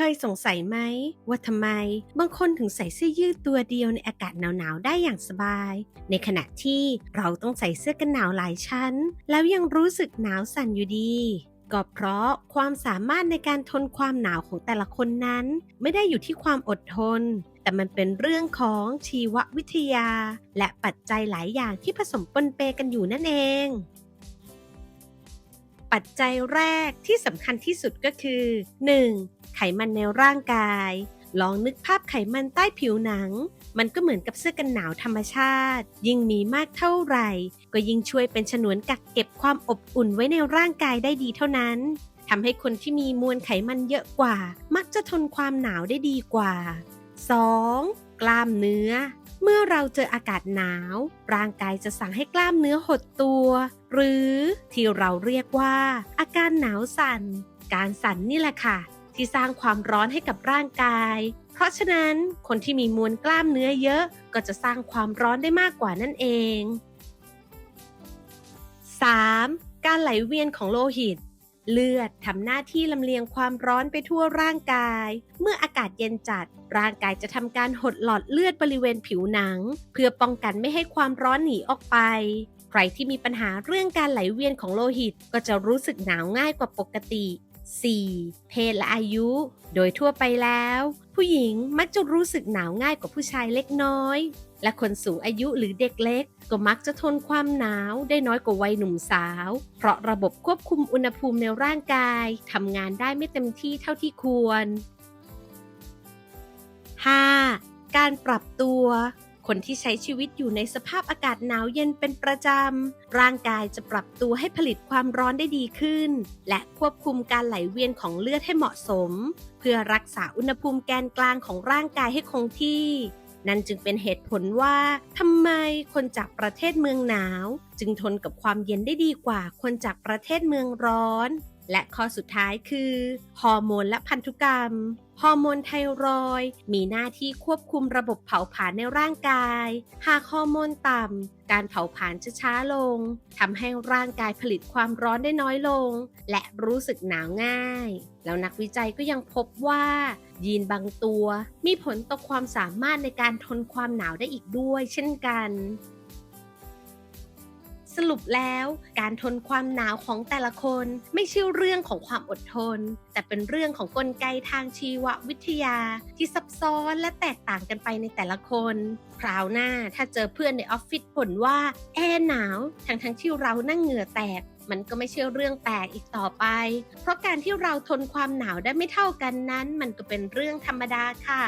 เคยสงสัยไหมว่าทำไม บางคนถึงใส่เสื้อยืดตัวเดียวในอากาศหนาวๆได้อย่างสบาย ในขณะที่เราต้องใส่เสื้อกันหนาวหลายชั้น แล้วยังรู้สึกหนาวสั่นอยู่ดี ก็เพราะความสามารถในการทนความหนาวของแต่ละคนนั้น ไม่ได้อยู่ที่ความอดทน แต่มันเป็นเรื่องของชีววิทยา และปัจจัยหลายอย่างที่ผสมปนเปกันอยู่นั่นเองปัจจัยแรกที่สำคัญที่สุดก็คือ 1. ไขมันในร่างกาย ลองนึกภาพไขมันใต้ผิวหนัง มันก็เหมือนกับเสื้อกันหนาวธรรมชาติ ยิ่งมีมากเท่าไหร่ ก็ยิ่งช่วยเป็นฉนวนกักเก็บความอบอุ่นไว้ในร่างกายได้ดีเท่านั้นทำให้คนที่มีมวลไขมันเยอะกว่า มักจะทนความหนาวได้ดีกว่า 2. กล้ามเนื้อ เมื่อเราเจออากาศหนาว ร่างกายจะสั่งให้กล้ามเนื้อหดตัว หรือที่เราเรียกว่า อาการหนาวสั่น การสั่นนี่แหละค่ะ ที่สร้างความร้อนให้กับร่างกาย เพราะฉะนั้นคนที่มีมวลกล้ามเนื้อเยอะก็จะสร้างความร้อนได้มากกว่านั่นเอง 3. การไหลเวียนของโลหิต เลือดทำหน้าที่ลำเลียงความร้อนไปทั่วร่างกาย เมื่ออากาศเย็นจัด ร่างกายจะทำการหดหลอดเลือดบริเวณผิวหนัง เพื่อป้องกันไม่ให้ความร้อนหนีออกไป ใครที่มีปัญหาเรื่องการไหลเวียนของโลหิตก็จะรู้สึกหนาวง่ายกว่าปกติ 4. เพศและอายุ โดยทั่วไปแล้ว ผู้หญิงมักจะรู้สึกหนาวง่ายกว่าผู้ชายเล็กน้อย และคนสูงอายุหรือเด็กเล็ก ก็มักจะทนความหนาวได้น้อยกว่าวัยหนุ่มสาว เพราะระบบควบคุมอุณหภูมิในร่างกายทำงานได้ไม่เต็มที่เท่าที่ควร 5. การปรับตัว คนที่ใช้ชีวิตอยู่ในสภาพอากาศหนาวเย็นเป็นประจำ ร่างกายจะปรับตัวให้ผลิตความร้อนได้ดีขึ้น และควบคุมการไหลเวียนของเลือดให้เหมาะสม เพื่อรักษาอุณหภูมิแกนกลางของร่างกายให้คงที่ นั่นจึงเป็นเหตุผลว่าทำไมคนจากประเทศเมืองหนาว จึงทนกับความเย็นได้ดีกว่าคนจากประเทศเมืองร้อน และข้อสุดท้ายคือฮอร์โมนและพันธุกรรมฮอร์โมนไทรอยมีหน้าที่ควบคุมระบบเผาผลาญในร่างกาย หากฮอร์โมนต่ำ การเผาผลาญจะช้าลงทำให้ร่างกายผลิตความร้อนได้น้อยลง และรู้สึกหนาวง่าย แล้วนักวิจัยก็ยังพบว่า ยีนบางตัว มีผลต่อความสามารถในการทนความหนาวได้อีกด้วย เช่นกัน สรุปแล้วการทนความหนาวของแต่ละคน ไม่ใช่เรื่องของความอดทน แต่เป็นเรื่องของกลไกทางชีววิทยา ที่ซับซ้อนและแตกต่างกันไปในแต่ละคนคราวหน้าถ้าเจอเพื่อนในออฟฟิศบ่นว่าแอร์หนาวทั้งทั้งที่เรานั่งเหงื่อแตกมันก็ไม่ใช่เรื่องแปลกอีกต่อไป เพราะการที่เราทนความหนาวได้ไม่เท่ากันนั้น มันก็เป็นเรื่องธรรมดาค่ะ